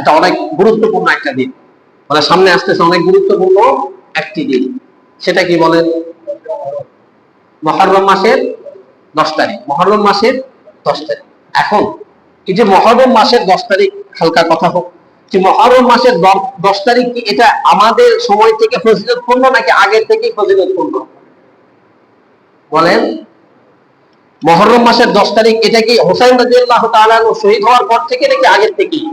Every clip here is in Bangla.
এটা অনেক গুরুত্বপূর্ণ একটা দিন। মানে সামনে আসতেছে অনেক গুরুত্বপূর্ণ একটি দিন। সেটা কি বলেন মহরম মাসের দশ তারিখ। মহরম মাসের দশ তারিখ। এখন, এই যে মহরম মাসের দশ তারিখ, হালকা কথা হোক, যে মহরম মাসের দশ তারিখ কি এটা আমাদের সময় থেকে ফজিলতপূর্ণ নাকি আগের থেকেই ফজিলতপূর্ণ? বলেন। মহরম মাসের দশ তারিখ এটা কি হোসাইন রাজিয়াল্লাহ তাআলা শহীদ হওয়ার পর থেকে নাকি আগের থেকেই?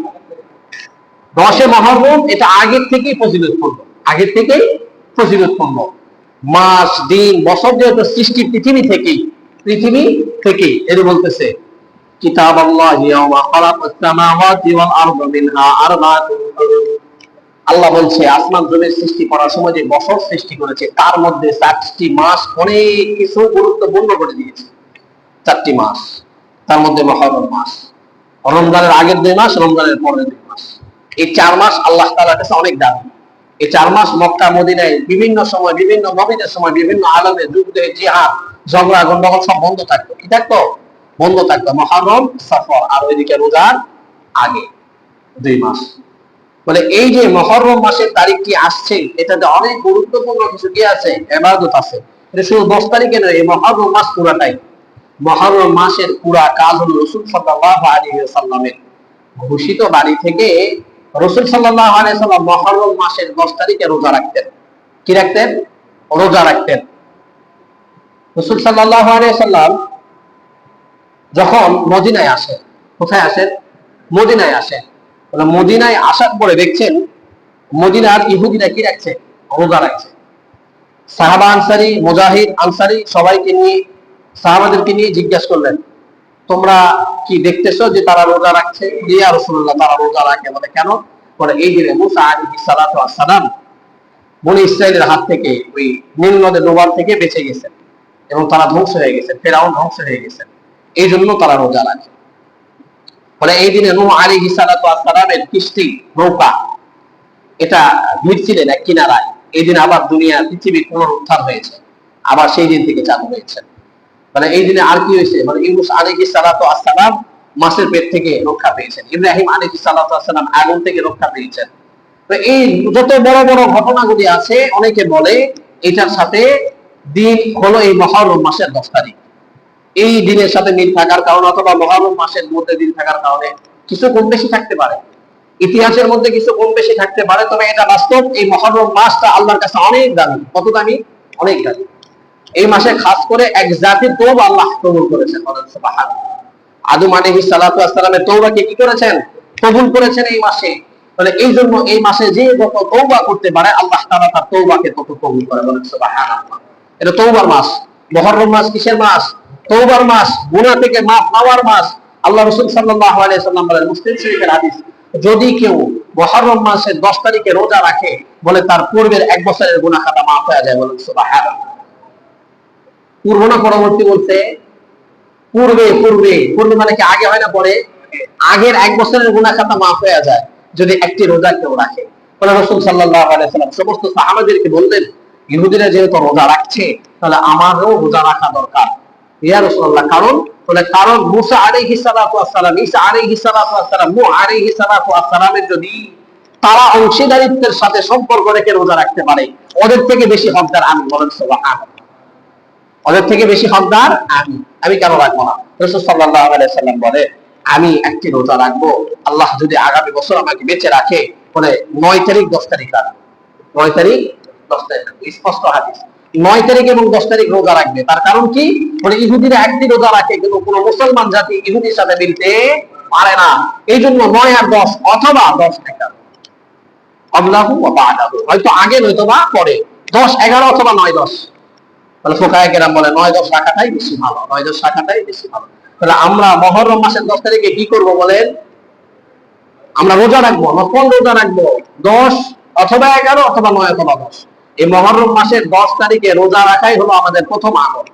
দশে মহরম, এটা আগের থেকেই ফজিলতপূর্ণ আগের থেকেই ফজিলতপূর্ণ মাস, দিন, বছর যেহেতু সৃষ্টি পৃথিবী থেকেই পৃথিবী থেকেই, এর বলতেছে কিতাব আল্লাহ আল্লাহ বলছে, আসমান জমির সৃষ্টি করার সময় যে বছর সৃষ্টি করেছে, তার মধ্যে চারটি মাস অনেক কিছু গুরুত্বপূর্ণ করে দিয়েছে। চারটি মাস, তার মধ্যে মহরম মাস। রমজানের আগের দুই মাস, রমজানের পরের দুই মাস। এই চার মাস আল্লাহ তাআলার কাছে অনেক দামি এই চার মাস মক্কা, মদিনায় বিভিন্ন সময়, বিভিন্ন নবীদের সময়, বিভিন্ন আলমে যুদ্ধ জিহাদ, ঝগড়া, গন্ডগোল সব বন্ধ থাকতো। কি থাকতো? বন্ধ থাকতো। মহরম, সফর আর ওইদিকে রোজার আগে দুই মাস। বলে এই যে মহরম মাসের তারিখটি আসছে, এটাতে অনেক গুরুত্বপূর্ণ কিছু কি আছে? এবাদত আছে। শুধু দশ তারিখে নয়, এই মহরম মাস পুরাটাই। মহরম মাসের পুরা কাজ হলো রসুল সাল্লাহ আলী সাল্লামের ঘোষিত বাড়ি থেকে রসুল সাল্লাহ মহরম মাসের দশ তারিখে রোজা রাখতেন। কি রাখতেন? রোজা রাখতেন। রসুল সাল্লাহ আলী সাল্লাম যখন মদিনায় আসেন কোথায় আসেন মদিনায় আসেন মদিনায় আসার পরে দেখছেন, মদিনার ইহুদিরা কি রাখছে? রোজা রাখছে। সাহাবা আনসারি, মুজাহিদ আনসারি সবাইকে নিয়ে, সাহাবাদেরকে নিয়ে জিজ্ঞাসা করলেন তোমরা কি দেখতেছো যে তারা রোজা রাখছে? ইয়া রাসূলুল্লাহ তারা রোজা রাখে। বলে কেন? বলে এই দিনে মুসা ওয়াস সালাম বনি ইসরায়েলের হাত থেকে ওই নীল নদের ডোবার থেকে বেঁচে গেছেন এবং তারা ধ্বংস হয়ে গেছেন, ফেরাউন ধ্বংস হয়ে গেছেন। এই জন্য তারা রোজা রাখে। ফলে এই দিনে নূহ ওয়াস সালামের কিস্তি নৌকা, এটা ভিড়ছিলেন এক কিনারায়। এই দিন আবার দুনিয়া পৃথিবীর পুনরুদ্ধার হয়েছে। আবার সেই দিন থেকে চালু হয়েছে। মানে এই দিনে আর কি হয়েছে? মানে ইউনুস আলাইহি সালাতু আসসালাম মাছের পেট থেকে রক্ষা পেয়েছেন। ইব্রাহিম আলাইহি সালাতু আসসালাম আগুন থেকে রক্ষা পেয়েছেন। তো এই যত বড় বড় ঘটনাগুলি আছে, অনেকে বলে এটার সাথে দিন হলো এই মহরম মাসের দশ তারিখ। এই দিনের সাথে মিল থাকার কারণে অথবা মহরম মাসের মধ্যে দিন থাকার কারণে কিছু কম বেশি থাকতে পারে। ইতিহাসের মধ্যে কিছু কম বেশি থাকতে পারে, তবে এটা বাস্তব এই মহরম মাসটা আল্লাহর কাছে অনেক দামি। কত দামি? অনেক দামি। এই মাসে খাস করে এক জাতির তৌবা আল্লাহ কবুল করেছেন। আদম আলাইহিস সালাতু ওয়াসসালামের তৌবাকে কি করেছেন? কবুল করেছেন এই মাসে। তাহলে এই জন্য এই মাসে যে যত তৌবা করতে পারে, আল্লাহ তাআলা তার তৌবাকে তত কবুল করে, বলেন এটা তৌবার মাস। মুহররম মাস কিসের মাস? তৌবার মাস। গুনাহ থেকে মাফ পাওয়ার মাস। আল্লাহ রাসূল আলাইহি সাল্লাম বলেন, মুসলিম শরীফের হাদিস, যদি কেউ মুহররম মাসের 10 তারিখে রোজা রাখে, বলে তার পূর্বের এক বছরের গুনাহ খাতা মাফ হয়ে যায়, বলেন সুবহানাল্লাহ। পূর্ব না পরবর্তী বলতে পূর্বে পূর্বে। পূর্বে মানে কি আগে হয় না পরে? আগের এক বছরের গুনাহ খাতা মাফ হয়ে যায় যদি একটি রোজা কেউ রাখে। রসুল আলাইহি সমস্ত সাহাবাদেরকে বললেন, ইহুদিরা যেহেতু রোজা রাখছে, তাহলে আমারও রোজা রাখা দরকার। ইয়া রাসূলুল্লাহ, কারণ? বলে, কারণ মুসা আলাইহিস সালাতু ওয়াস সালাম ঈসা আলাইহিস সালাতু ওয়াস সালাম নূহ আলাইহিস সালাতু ওয়াস যদি তারা অংশীদারিত্বের সাথে সম্পর্ক রেখে রোজা রাখতে পারে, ওদের থেকে বেশি হকদার আমি বলেন সুবহানাল্লাহ। ওদের থেকে বেশি হকদার আমি। আমি কেন রাখব না? রসুল আলাইহি সাল্লাম বলে, আমি একটি রোজা রাখব। আল্লাহ যদি আগামী বছর আমাকে বেঁচে রাখে, বলে নয় তারিখ, দশ তারিখ রাখব। নয় তারিখ, দশ তারিখ রাখব। স্পষ্ট হাদিস। নয় তারিখ এবং দশ তারিখ রোজা রাখবে। তার কারণ কি? বলে ইহুদিরা একদিন রোজা রাখে, কিন্তু কোনো মুসলমান জাতি ইহুদির সাথে মিলতে পারে না। এই জন্য নয় আর দশ, অথবা দশ এগারো। আল্লাহু ওয়া হয়তো আগে নয়তো বা পরে। দশ, এগারো অথবা নয়, দশ। তাহলে ফোকায় কেরাম বলে, নয় দশ রাখাটাই বেশি ভালো, নয় দশ রাখাটাই বেশি ভালো। তাহলে আমরা মহরম মাসের দশ তারিখে কি করব বলেন? আমরা রোজা রাখব নকল রোজা রাখব? দশ অথবা এগারো অথবা নয় অথবা দশ। এই মহরম মাসের দশ তারিখে রোজা রাখাই হলো আমাদের প্রথম আমল